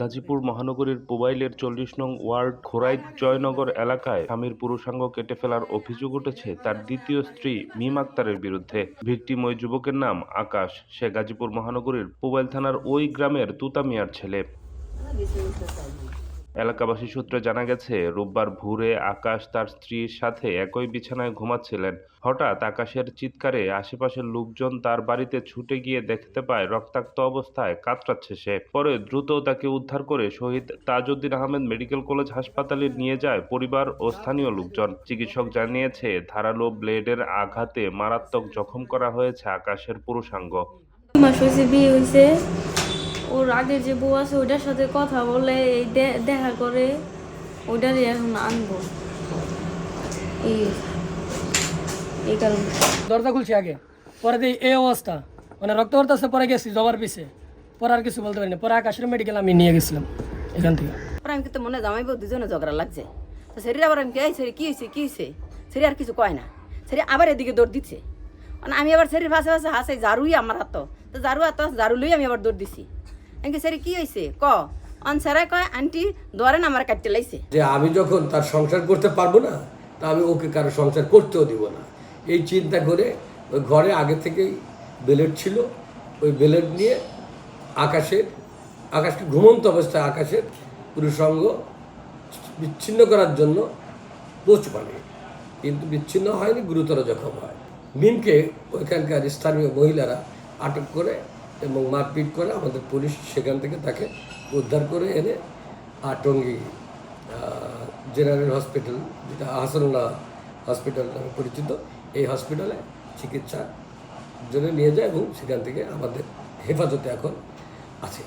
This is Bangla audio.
গাজীপুর মহানগরীর মোবাইলের চল্লিশ নং ওয়ার্ড খোরাই জয়নগর এলাকায় স্বামীর পুরুষাঙ্গ কেটে ফেলার অভিযোগ উঠেছে তার দ্বিতীয় স্ত্রী মিম আক্তারের বিরুদ্ধে। ভিকটিম ওই যুবকের নাম আকাশ। সে গাজীপুর মহানগরীর মোবাইল থানার ওই গ্রামের তুতামিয়ার ছেলে। এলাকাবাসী সূত্রে জানা গেছে, রোববার ভোরে আকাশ তার স্ত্রীর সাথে একই বিছানায় ঘুমাচ্ছিলেন। হঠাৎ আকাশের চিৎকারে আশেপাশের লোকজন তার বাড়িতে ছুটে গিয়ে দেখতে পায়, রক্তাক্ত অবস্থায় কাতরাচ্ছে সে। পরে দ্রুত তাকে উদ্ধার করে শহীদ তাজউদ্দিন আহমেদ মেডিকেল কলেজ হাসপাতালে নিয়ে যায় পরিবার ও স্থানীয় লোকজন। চিকিৎসক জানিয়েছে, ধারালো ব্লেডের আঘাতে মারাত্মক জখম করা হয়েছে আকাশের পুরুষাঙ্গ। ওর আগে যে বউ আছে ওইটার সাথে কথা বলে এই দেখা করে ওইটারই এখন আনব। এই এই কারণে। দরজা খুলছি আগে। পরে দিই এই অবস্থা। মানে রক্ত পড়তেছে পরে গেছি জবার পিছে। পরে আর কিছু বলতে পারিনি পরে আকাশের মেডিকেল আমি নিয়ে গেছিলাম এখান থেকে। পরে আমি কিন্তু মনে জামাইব দুজনে ঝগড়া লাগছে। তো আবার আমি কে সেরি কি হয়েছে কি হয়েছে সেরি আর কিছু কয় না। সেরি আবার এদিকে দৌড় দিচ্ছে। মানে আমি আবার সেরির পাশে পাশে হাসে ঝাড়ুই আমার হাত। তো ঝাড়ু হাত ঝাড়ু লই আমি আবার দৌড় দিছি। আমি সেরি কি হয়েছে ক অন সেরাই কয়, আন্টি ধরেন আমার কাটতে লাইছে। যে আমি যখন তার সংসার করতে পারব না, তা আমি ওকে কারও সংসার করতেও দিব না। এই চিন্তা করে ওই ঘরে আগে থেকেই বেলেট ছিল। ওই বেলেট নিয়ে আকাশের, আকাশকে ঘুমন্ত অবস্থায় আকাশের পুরুষঙ্গ বিচ্ছিন্ন করার জন্য পোস্ট পানে কিন্তু বিচ্ছিন্ন হয়নি, গুরুতর জখম হয়। মিমকে ওইখানকার স্থানীয় মহিলারা আটক করে এবং মারপিট করে আমাদের পুলিশ সেখান থেকে তাকে উদ্ধার করে এনে আটঙ্গি জেনারেল হসপিটাল, যেটা আহসানুল্লাহ হসপিটাল নামে পরিচিত, এই হসপিটালে চিকিৎসার জন্য নিয়ে যায় এবং সেখান থেকে আমাদের হেফাজতে এখন আছে।